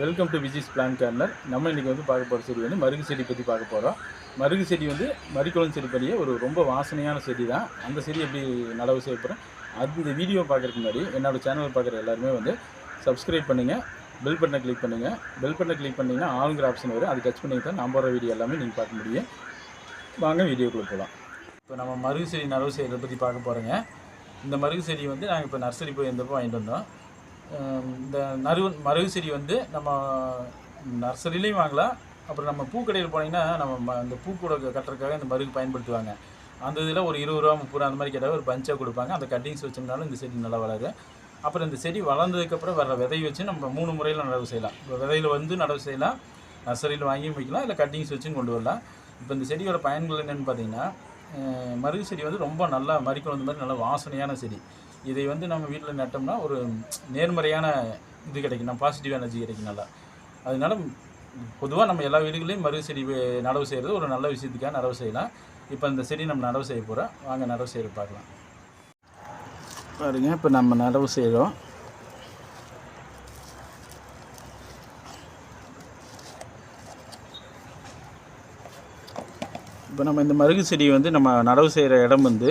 Welcome to Vijis plan corner நம்ம இன்றைக்கி வந்து பார்க்க போகிற செடி வந்து மருகு செடி பற்றி பார்க்க போகிறோம் மருகு செடி வந்து மறிக்குளம் செடி பற்றிய ஒரு ரொம்ப வாசனையான செடி தான் அந்த செடி எப்படி நடவு செய்ய போகிறோம் அது இந்த வீடியோ பார்க்குறதுக்கு முன்னாடி என்னோடய சேனல் பார்க்குற எல்லாருமே வந்து சப்ஸ்கிரைப் பண்ணுங்கள் பெல் பட்டனை கிளிக் பண்ணுங்கள் பெல் பட்டனை கிளிக் பண்ணிங்கன்னா ஆளுங்கிற ஆப்ஷன் வரும். அது டச் பண்ணி தான் நான் போகிற வீடியோ எல்லாமே நீங்கள் பார்க்க முடியும். வாங்க வீடியோக்குள்ளே போகலாம் இப்போ நம்ம மருகு செடி நடவு செய்கிறத பற்றி பார்க்க போகிறோங்க இந்த மருகு செடி வந்து நாங்கள் இப்போ நர்சரி போய் இருந்தப்போ வாங்கிட்டு வந்தோம். இந்த நறு மருகு செடி வந்து நம்ம நர்சரிலையும் வாங்கலாம். அப்புறம் நம்ம பூக்கடையில் போனீங்கன்னா நம்ம ம- இந்த பூக்கூட கட்டுறதுக்காக இந்த மருகு பயன்படுத்துவாங்க. அந்த இதில் ஒரு இருபது ரூபா முப்பது ரூபா அந்த மாதிரி கேட்டால் ஒரு பஞ்சாக கொடுப்பாங்க. அந்த கட்டிங்ஸ் வச்சோம்னாலும் இந்த செடி நல்லா வளரும் அப்புறம் இந்த செடி வளர்ந்ததுக்கப்புறம் வர விதையை வச்சு நம்ம மூணு முறையில் நடவு செய்யலாம். இப்போ விதையில் வந்து நடவு செய்யலாம். நர்சரியில் வாங்கியும் வைக்கலாம். இல்லை கட்டிங்ஸ் வச்சும் கொண்டு வரலாம். இப்போ இந்த செடியோட பயன்கள் என்னென்னு பார்த்தீங்கன்னா மருகு செடி வந்து ரொம்ப நல்லா மறிக்கும் மாதிரி நல்ல வாசனையான செடி. இதை வந்து நம்ம வீட்டில் நட்டோம்னா ஒரு நேர்மறையான இது கிடைக்கும் நம்ம பாசிட்டிவ் எனர்ஜி கிடைக்கும் நல்லா. அதனால பொதுவாக நம்ம எல்லா வீடுகளையும் மருகு செடி நடவு செய்கிறது ஒரு நல்ல விஷயத்துக்காக நடவு செய்யலாம். இப்போ இந்த செடி நம்ம நடவு செய்ய போகிறோம் வாங்க நடவு செய்கிறது பார்க்கலாம். பாருங்க இப்போ நம்ம நடவு செய்கிறோம் இப்போ நம்ம இந்த மருகு செடி வந்து நம்ம நடவு செய்கிற இடம் வந்து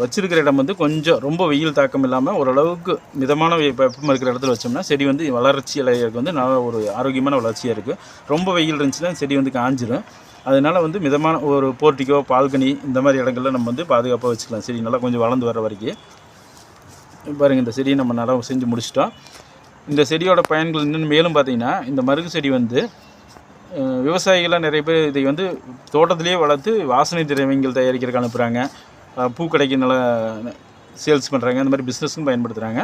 வச்சிருக்கிற இடம் வந்து கொஞ்சம் ரொம்ப வெயில் தாக்கம் இல்லாமல் ஓரளவுக்கு மிதமான வெப்பம் இருக்கிற இடத்துல வச்சோம்னா செடி வந்து வளர்ச்சி அடையிறதுக்கு வந்து நல்ல ஒரு ஆரோக்கியமான வளர்ச்சியாக இருக்குது ரொம்ப வெயில் இருந்துச்சுன்னா செடி வந்து காஞ்சிடும் அதனால் வந்து மிதமான ஒரு போர்ட்டிக்கோ பால்கனி இந்த மாதிரி இடங்கள்ல நம்ம வந்து பாதுகாப்பாக வச்சுக்கலாம். செடி நல்லா கொஞ்சம் வளர்ந்து வர வரைக்கும். பாருங்கள் இந்த செடியை நம்ம நடவு செஞ்சு முடிச்சிட்டோம். இந்த செடியோட பயன்கள் இன்னும் மேலும் பார்த்தீங்கன்னா இந்த மருகு செடி வந்து விவசாயிகள்லாம் நிறைய பேர் இதை வந்து தோட்டத்திலேயே வளர்த்து வாசனை திரவியங்கள் தயாரிக்கிறதுக்கு அனுப்புகிறாங்க பூக்கடைக்கு நல்லா சேல்ஸ் பண்ணுறாங்க அந்த மாதிரி பிஸ்னஸ்க்கும் பயன்படுத்துகிறாங்க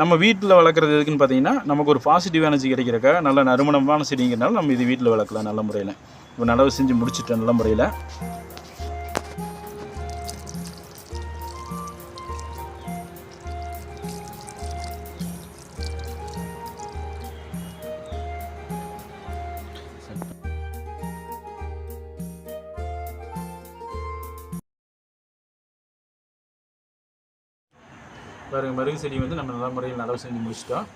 நம்ம வீட்டில் வளர்க்குறது எதுக்குன்னு பார்த்தீங்கன்னா நமக்கு ஒரு பாசிட்டிவ் எனர்ஜி கிடைக்கிறக்காக நல்ல நறுமணமான செடிங்கிறனால நம்ம இது வீட்டில் வளர்க்கலாம் நல்ல முறையில். இப்போ நடவு செஞ்சு முடிச்சிட்டோம் நல்ல முறையில். பாருங்கள் மருகு செடி வந்து நம்ம நல்ல முறையில் நடவு செஞ்சு முடிச்சிட்டோம்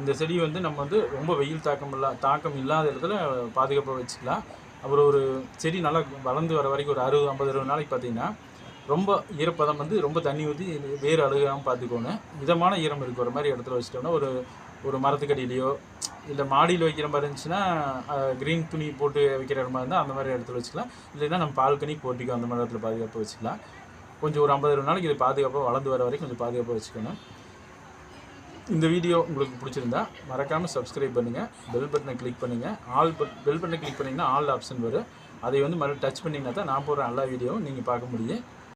இந்த செடி வந்து நம்ம வந்து ரொம்ப வெயில் தாக்கம் இல்லா தாக்கம் இல்லாத இடத்துல பாதுகாப்பாக வச்சுக்கலாம். அப்புறம் ஒரு செடி நல்லா வளர்ந்து வர வரைக்கும் ஒரு அறுபது ஐம்பது அறுபது நாளைக்கு பார்த்தீங்கன்னா ரொம்ப ஈரப்பதம் வந்து ரொம்ப தண்ணி ஊற்றி வேறு அழுகாமல் பார்த்துக்கோணும் மிதமான ஈரம் இருக்கிற மாதிரி இடத்துல வச்சுட்டோம்னா ஒரு ஒரு மரத்துக்கடியிலையோ இல்லை மாடியில் வைக்கிற மாதிரி இருந்துச்சுன்னா க்ரீன் துணி போட்டு வைக்கிற இடமா இருந்தால் அந்த மாதிரி இடத்துல வச்சுக்கலாம். இல்லைன்னா நம்ம பால்கனி போட்டிக்கோ அந்த மாதிரி இடத்துல பாதுகாப்பு வச்சுக்கலாம். கொஞ்சம் ஒரு ஐம்பது நாளைக்கு இது பாதுகாப்பாக வளர்ந்து வர வரைக்கும் கொஞ்சம் பாதுகாப்பாக வச்சுக்கணும். இந்த வீடியோ உங்களுக்கு பிடிச்சிருந்தா மறக்காமல் சப்ஸ்கிரைப் பண்ணுங்கள் பெல் பட்டனை கிளிக் பண்ணுங்கள் ஆல் பட் பெல் பட்டனை கிளிக் பண்ணிங்கன்னா ஆல் ஆப்ஷன் வரும். அதை வந்து மறுபடியும் டச் பண்ணிங்கன்னா தான் நான் போடுற எல்லா வீடியோவும் நீங்கள் பார்க்க முடியும்.